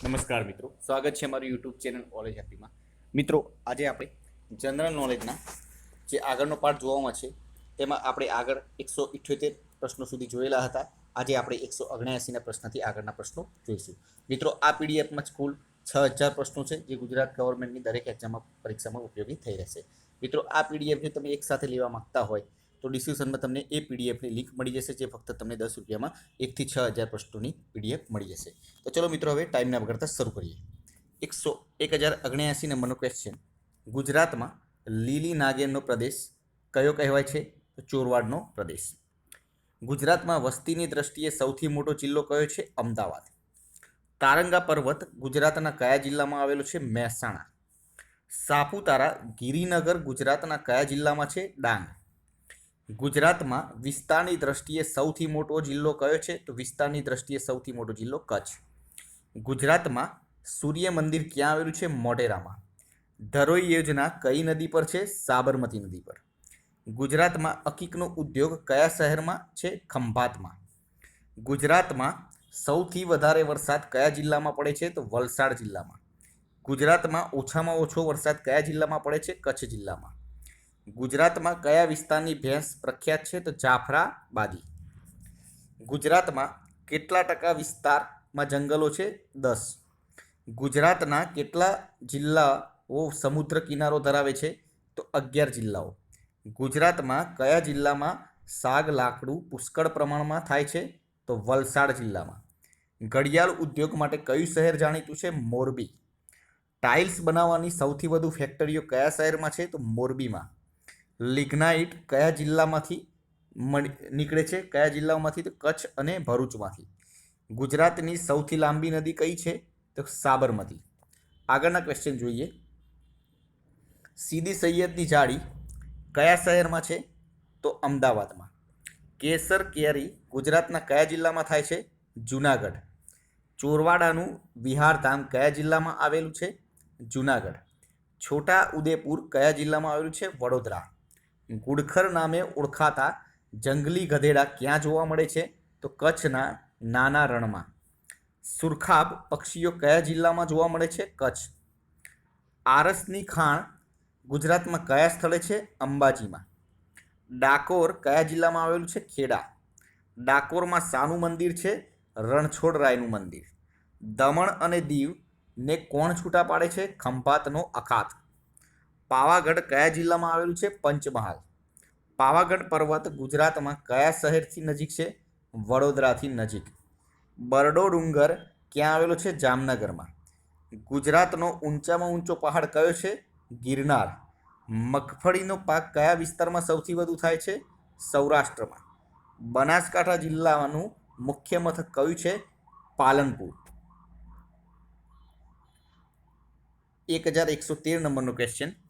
નમસ્કાર મિત્રો. સ્વાગત છે અમારું યુટ્યુબ ચેનલ કોલેજ હેપીમાં મિત્રો, આજે આપણે જનરલ નોલેજના જે આગળનો પાઠ જોવામાં છે, તેમાં આપણે આગળ એકસો ઇઠ્યોતેર પ્રશ્નો સુધી જોયેલા હતા. આજે આપણે એકસો ઓગણ્યાસીના પ્રશ્નથી આગળના પ્રશ્નો જોઈશું. મિત્રો, આ પીડીએફમાં જ કુલ છ હજાર પ્રશ્નો છે, જે ગુજરાત ગવર્મેન્ટની દરેક એક્ઝામમાં પરીક્ષામાં ઉપયોગી થઈ રહેશે. મિત્રો, આ પીડીએફને તમે એકસાથે લેવા માંગતા હોય તો ડિસ્ક્રિપ્શનમાં તમને એ પીડીએફની લિંક મળી જશે, જે ફક્ત તમને દસ રૂપિયામાં એકથી છ હજાર પ્રશ્નોની પીડીએફ મળી જશે. તો ચલો મિત્રો, હવે ટાઈમના વગરતા શરૂ કરીએ. એકસો એક હજાર અગણ્યાસી નંબરનો ક્વેશ્ચન ગુજરાતમાં લીલી નાગેરનો પ્રદેશ કયો કહેવાય છે? ચોરવાડનો પ્રદેશ. ગુજરાતમાં વસ્તીની દ્રષ્ટિએ સૌથી મોટો જિલ્લો કયો છે? અમદાવાદ. તારંગા પર્વત ગુજરાતના કયા જિલ્લામાં આવેલો છે? મહેસાણા. સાપુતારા ગિરિનગર ગુજરાતના કયા જિલ્લામાં છે? ડાંગ. ગુજરાતમાં વિસ્તારની દ્રષ્ટિએ સૌથી મોટો જિલ્લો કયો છે? તો વિસ્તારની દ્રષ્ટિએ સૌથી મોટો જિલ્લો કચ્છ. ગુજરાતમાં સૂર્ય મંદિર ક્યાં આવેલું છે? મોઢેરામાં. ધરોઈ યોજના કઈ નદી પર છે? સાબરમતી નદી પર. ગુજરાતમાં અકીકનો ઉદ્યોગ કયા શહેરમાં છે? ખંભાતમાં. ગુજરાતમાં સૌથી વધારે વરસાદ કયા જિલ્લામાં પડે છે? તો વલસાડ જિલ્લામાં. ગુજરાતમાં ઓછામાં ઓછો વરસાદ કયા જિલ્લામાં પડે છે? કચ્છ જિલ્લામાં. ગુજરાતમાં કયા વિસ્તારની ભેંસ પ્રખ્યાત છે? તો જાફરાબાદી ગુજરાતમાં કેટલા ટકા વિસ્તારમાં જંગલો છે? દસ. ગુજરાતના કેટલા જિલ્લાઓ સમુદ્ર કિનારો ધરાવે છે? તો અગિયાર જિલ્લાઓ. ગુજરાતમાં કયા જિલ્લામાં સાગ લાકડું પુષ્કળ પ્રમાણમાં થાય છે? તો વલસાડ જિલ્લામાં. ઘડિયાળ ઉદ્યોગ માટે કયું શહેર જાણીતું છે? મોરબી. ટાઇલ્સ બનાવવાની સૌથી વધુ ફેક્ટરીઓ કયા શહેરમાં છે? તો મોરબીમાં. લિગ્નાઇટ કયા જિલ્લામાંથી નીકળે છે? કયા જિલ્લામાંથી તો કચ્છ અને ભરૂચમાંથી. ગુજરાતની સૌથી લાંબી નદી કઈ છે? તો સાબરમતી. આગળના ક્વેશ્ચન જોઈએ. સીદી સૈયદની જાળી કયા શહેરમાં છે? તો અમદાવાદમાં. કેસર, કેરી ગુજરાતના કયા જિલ્લામાં થાય છે? જુનાગઢ. ચોરવાડાનું વિહારધામ કયા જિલ્લામાં આવેલું છે? જુનાગઢ. છોટા ઉદેપુર કયા જિલ્લામાં આવેલું છે? વડોદરા. ગુડખર નામે ઓળખાતા જંગલી ગધેડા ક્યાં જોવા મળે છે? તો કચ્છના નાના રણમાં. સુરખાબ પક્ષીઓ કયા જિલ્લામાં જોવા મળે છે? કચ્છ. આરસની ખાણ ગુજરાતમાં કયા સ્થળે છે? અંબાજીમાં. ડાકોર કયા જિલ્લામાં આવેલું છે? ખેડા. ડાકોરમાં શાનું મંદિર છે? રણછોડરાયનું મંદિર. દમણ અને દીવને કોણ છૂટા પાડે છે? ખંભાતનો અખાત. પાવાગઢ કયા જિલ્લામાં આવેલું છે? પંચમહાલ. પાવાગઢ પર્વત ગુજરાતમાં કયા શહેરથી નજીક છે? વડોદરાથી નજીક. બરડો ડુંગર ક્યાં આવેલો છે? જામનગરમાં. ગુજરાતનો ઊંચામાં ઊંચો પહાડ કયો છે? ગિરનાર. મગફળીનો પાક કયા વિસ્તારમાં સૌથી વધુ થાય છે? સૌરાષ્ટ્રમાં. બનાસકાંઠા જિલ્લાનું મુખ્ય મથક કયું છે? પાલનપુર. એક હજાર એકસો તેર નંબરનો ક્વેશ્ચન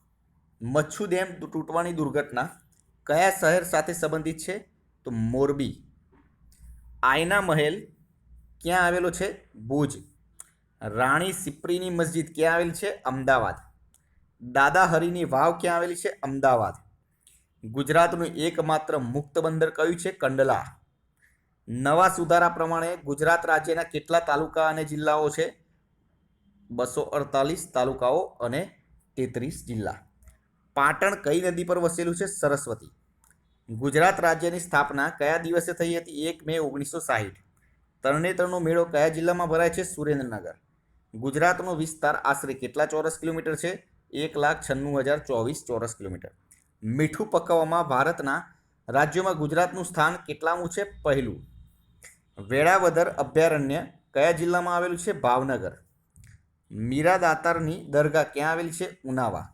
મચ્છુ ડેમ તૂટવાની દુર્ઘટના કયા શહેર સાથે સંબંધિત છે? તો મોરબી. આયના મહેલ ક્યાં આવેલો છે? ભુજ. રાણી સિપ્રીની મસ્જિદ ક્યાં આવેલી છે? અમદાવાદ. દાદા હરીની વાવ ક્યાં આવેલી છે? અમદાવાદ. ગુજરાતનું એકમાત્ર મુક્ત બંદર કયું છે? કંડલા. નવા સુધારા પ્રમાણે ગુજરાત રાજ્યના કેટલા તાલુકા અને જિલ્લાઓ છે? બસો અડતાલીસ તાલુકાઓ અને તેત્રીસ જિલ્લા. પાટણ કઈ નદી પર વસેલું છે સરસ્વતી? ગુજરાત રાજ્યની સ્થાપના કયા દિવસે થઈ હતી? એક મે ઓગણીસો સાહીઠ. તરણેતરનો મેળો કયા જિલ્લામાં ભરાય છે? સુરેન્દ્રનગર. ગુજરાતનો વિસ્તાર આશરે કેટલા ચોરસ કિલોમીટર છે? એક લાખ છન્નું હજાર ચોવીસ ચોરસ કિલોમીટર. મીઠું પકવવામાં ભારતના રાજ્યોમાં ગુજરાતનું સ્થાન કેટલામું છે? પહેલું. વેળાવદર અભયારણ્ય કયા જિલ્લામાં આવેલું છે? ભાવનગર. મીરા દાતારની દરગાહ ક્યાં આવેલી છે? ઉનાવા.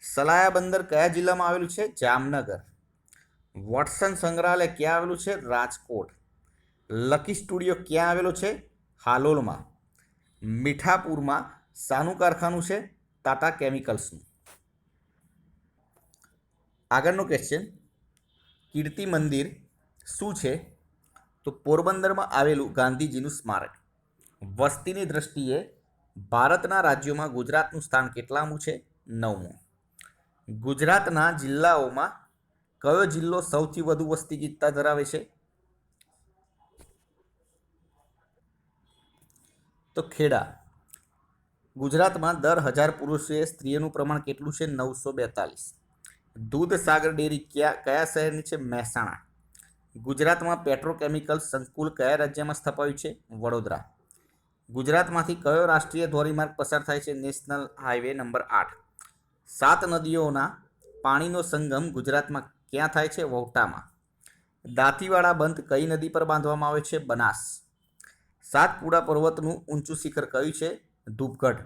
સલાયા બંદર કયા જિલ્લામાં આવેલું છે? જામનગર. વોટસન સંગ્રહાલય ક્યાં આવેલું છે? રાજકોટ. લકી સ્ટુડિયો ક્યાં આવેલો છે? હાલોલમાં. મીઠાપુરમાં શાનું કારખાનું છે? ટાટા કેમિકલ્સનું. આગળનો ક્વેશ્ચન કીર્તિ મંદિર શું છે? તો પોરબંદરમાં આવેલું ગાંધીજીનું સ્મારક. વસ્તીની દ્રષ્ટિએ ભારતના રાજ્યોમાં ગુજરાતનું સ્થાન કેટલામું છે? નવમું. ગુજરાતના જિલ્લાઓમાં કયો જિલ્લો સૌથી વધુ વસ્તી ગીતતા ધરાવે છે? તો ખેડા. ગુજરાતમાં દર હજાર પુરુષોએ સ્ત્રીઓનું પ્રમાણ કેટલું છે? નવસો બેતાલીસ. દૂધ સાગર ડેરી ક્યાં, કયા શહેરની છે? મહેસાણા. ગુજરાતમાં પેટ્રોકેમિકલ સંકુલ કયા રાજ્યમાં સ્થપાયું છે? વડોદરા. ગુજરાતમાંથી કયો રાષ્ટ્રીય ધોરીમાર્ગ પસાર થાય છે? નેશનલ હાઈવે નંબર આઠ. સાત નદીઓના પાણીનો સંગમ ગુજરાતમાં ક્યાં થાય છે? વૌટામાં દાંતીવાડા બંધ કઈ નદી પર બાંધવામાં આવે છે? બનાસ. સાતપુડા પર્વતનું ઊંચું શિખર કયું છે? ધૂપગઢ.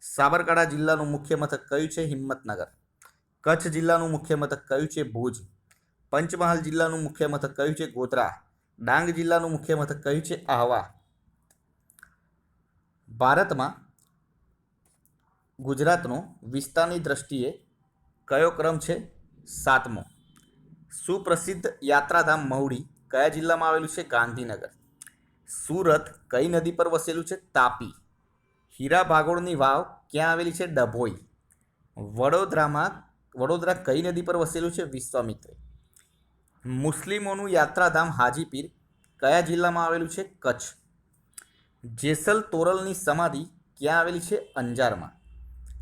સાબરકાંઠા જિલ્લાનું મુખ્ય મથક કયું છે? હિંમતનગર. કચ્છ જિલ્લાનું મુખ્ય મથક કયું છે? ભુજ. પંચમહાલ જિલ્લાનું મુખ્ય મથક કયું છે? ગોધરા. ડાંગ જિલ્લાનું મુખ્ય મથક કયું છે? આહવા. ભારતમાં ગુજરાતનો વિસ્તારની દ્રષ્ટિએ કયો ક્રમ છે? સાતમો. સુપ્રસિદ્ધ યાત્રાધામ મહુડી કયા જિલ્લામાં આવેલું છે? ગાંધીનગર. સુરત કઈ નદી પર વસેલું છે? તાપી. હીરા ભાગોળની વાવ ક્યાં આવેલી છે? ડભોઈ. વડોદરામાં, વડોદરા કઈ નદી પર વસેલું છે? વિશ્વામિત્ર. મુસ્લિમોનું યાત્રાધામ હાજીપીર કયા જિલ્લામાં આવેલું છે? કચ્છ. જેસલ તોરલની સમાધિ ક્યાં આવેલી છે? અંજારમાં.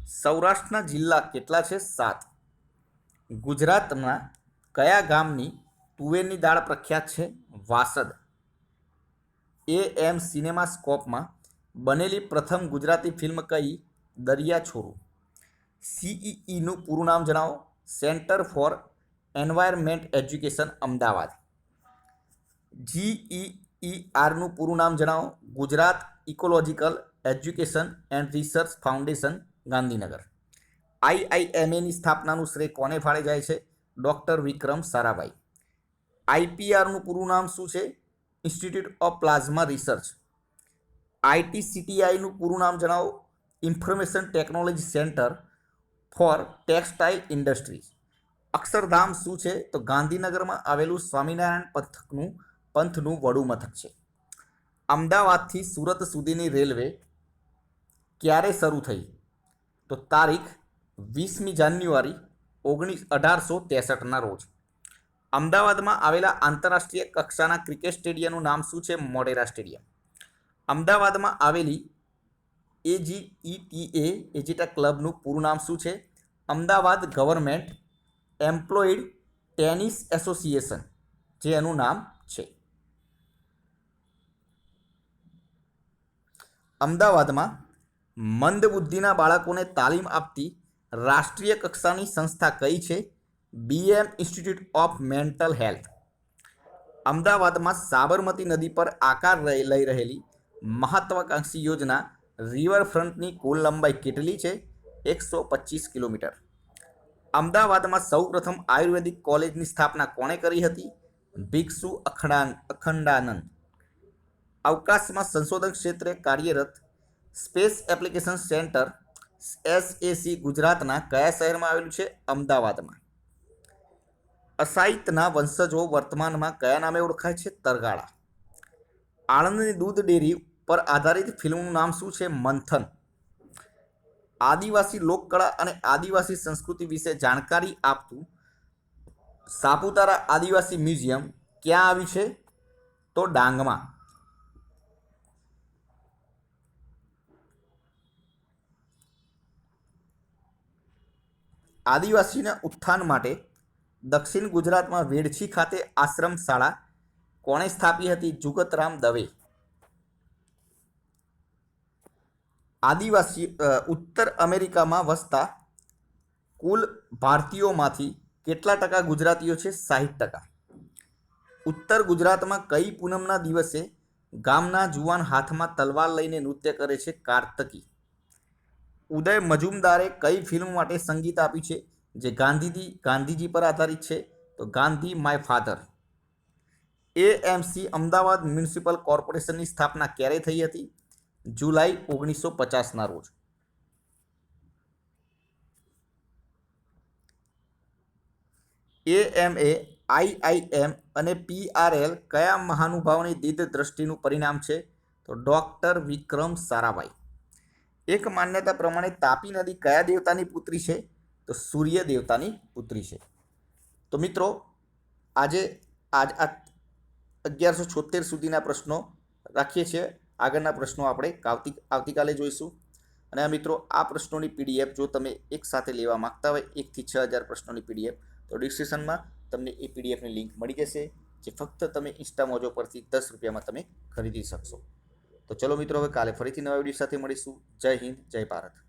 સૌરાષ્ટ્રના જિલ્લા કેટલા છે? સાત. ગુજરાતના કયા ગામની તુવેરની દાળ પ્રખ્યાત છે? વાસદ. એ એમ સિનેમા સ્કોપમાં બનેલી પ્રથમ ગુજરાતી ફિલ્મ કઈ? દરિયા છોરું સીઈઈનું પૂરું નામ જણાવો. Centre for environment education, Ahmedabad. GEE આરનું પૂરું નામ જણાવો. Gujarat ecological education and research foundation Gandhinagar. આઈઆઈએમએની સ્થાપનાનું શ્રેય કોને ફાળે જાય છે? ડૉક્ટર વિક્રમ સારાભાઈ. આઈપીઆરનું પૂરું નામ શું છે? Institute of plasma research. આઈટીસીટીઆઈનું પૂરું નામ જણાવો. Information technology centre for textile industries. Akshardham શું છે? તો ગાંધીનગરમાં આવેલું સ્વામિનારાયણ પંથકનું પંથનું વડું મથક છે. અમદાવાદથી સુરત સુધીની રેલવે ક્યારે શરૂ થઈ? તો તારીખ વીસમી જાન્યુઆરી ઓગણીસ અઢારસો ત્રેસઠના રોજ. અમદાવાદમાં આવેલા આંતરરાષ્ટ્રીય કક્ષાના ક્રિકેટ સ્ટેડિયમનું નામ શું છે? મોટેરા સ્ટેડિયમ. અમદાવાદમાં આવેલી એજીઈટીએ, એજીટા ક્લબનું પૂરું નામ શું છે? Ahmedabad government employed tennis association, જે એનું નામ છે. અમદાવાદમાં મંદબુદ્ધિના બાળકોને તાલીમ આપતી રાષ્ટ્રીય કક્ષાની સંસ્થા કઈ છે? BM institute of mental health અમદાવાદમાં સાબરમતી નદી પર આકાર લઈ રહેલી મહત્વાકાંક્ષી યોજના રિવરફ્રન્ટની કુલ લંબાઈ કેટલી છે? એકસો પચીસ કિલોમીટર. અમદાવાદમાં સૌપ્રથમ આયુર્વેદિક કોલેજની સ્થાપના કોણે કરી હતી? ભિક્ષુ અખડા અખંડાનંદ. અવકાશમાં સંશોધન ક્ષેત્રે કાર્યરત સ્પેસ એપ્લિકેશન સેન્ટર એસએસી ગુજરાતના કયા શહેરમાં આવેલું છે? અમદાવાદમાં. અસાહિતના વંશજો વર્તમાનમાં કયા નામે ઓળખાય છે? તરગાળા. આણંદની દૂધ ડેરી પર આધારિત ફિલ્મનું નામ શું છે? મંથન. આદિવાસી લોકકળા અને આદિવાસી સંસ્કૃતિ વિશે જાણકારી આપતું સાપુતારા આદિવાસી મ્યુઝિયમ ક્યાં આવ્યું છે? તો ડાંગમાં. આદિવાસીના ઉત્થાન માટે દક્ષિણ ગુજરાતમાં વેડછી ખાતે આશ્રમ શાળા કોણે સ્થાપી હતી જુગતરામ દવે? આદિવાસી ઉત્તર અમેરિકામાં વસતા કુલ ભારતીયોમાંથી કેટલા ટકા ગુજરાતીઓ છે? સાહીઠ ટકા. ઉત્તર ગુજરાતમાં કઈ પૂનમના દિવસે ગામના જુવાન હાથમાં તલવાર લઈને નૃત્ય કરે છે કાર્તકી? ઉદય મજુમદારે કઈ ફિલ્મ માટે સંગીત આપ્યું છે? જે ગાંધીજી ગાંધીજી પર આધારિત છે. તો Gandhi my father AMC Ahmedabad municipal કોર્પોરેશનની સ્થાપના ક્યારે થઈ હતી? જુલાઈ ઓગણીસો પચાસના રોજ. એએમએ આઈઆઈએમ અને પીઆરએલ કયા મહાનુભાવની દીર્ઘ દ્રષ્ટિનું પરિણામ છે? તો ડૉક્ટર વિક્રમ સારાભાઈ. એક માન્યતા પ્રમાણે તાપી નદી કયા દેવતાની પુત્રી છે? તો સૂર્ય દેવતાની પુત્રી છે. તો મિત્રો, આજે આજ આ અગિયારસો છોતેર સુધીના પ્રશ્નો રાખીએ છીએ. આગળના પ્રશ્નો આપણે આવતી આવતીકાલે જોઈશું. અને આ મિત્રો, આ પ્રશ્નોની પીડીએફ જો તમે એક સાથે લેવા માંગતા હોય એકથી છ હજાર પ્રશ્નોની પીડીએફ, તો ડિસ્ક્રિપ્શનમાં તમને એ પીડીએફની લિંક મળી જશે, જે ફક્ત તમે ઇન્સ્ટા મોજો પરથી દસ રૂપિયામાં તમે ખરીદી શકશો. તો ચલો મિત્રો હવે કાલે ફરીથી નવા વીડિયો સાથે મળીશું. જય હિન્દ જય ભારત.